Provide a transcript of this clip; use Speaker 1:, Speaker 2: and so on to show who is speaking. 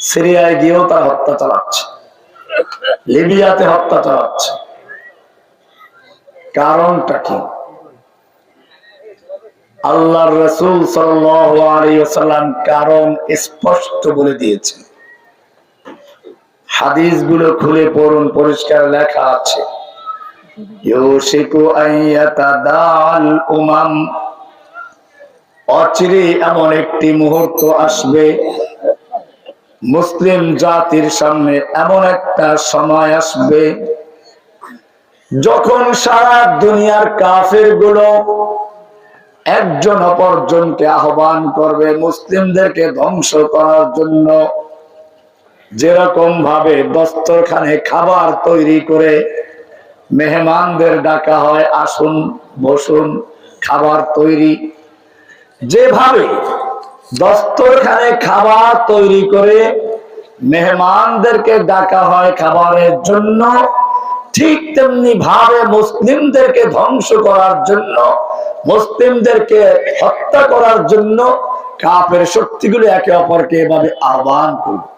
Speaker 1: সিরিয়ায় গিয়েও তার হত্যা চালাচ্ছে। লিবিয়াতে হত্যা চালাচ্ছে। কারণটা কি? আল্লাহ রসুল সাল্লাম কারণ স্পষ্ট বলে দিয়েছেন। হাদিসগুলো খুলে পড়ুন, পরিষ্কার লেখা আছে। অচিরে এমন একটি মুহূর্ত আসবে মুসলিম জাতির সামনে এমন একটা সময় আসবে যখন সারা দুনিয়ার কাফেরগুলো একজন অপরজনকে আহ্বান করবে মুসলিমদেরকে ধ্বংস করার জন্য। যেরকম ভাবে দস্তরখানে খাবার তৈরি করে মেহমানদের ডাকা হয়, আসুন, বসুন, খাবার তৈরি। যেভাবে দস্তরখানে খাবার তৈরি করে মেহমানদেরকে ডাকা হয় খাবারের জন্য, ঠিক তেমনি ভাবে মুসলিমদেরকে ধ্বংস করার জন্য, মুসলিমদেরকে হত্যা করার জন্য কাপের শক্তিগুলো একে অপরকে এভাবে আহ্বান করবে।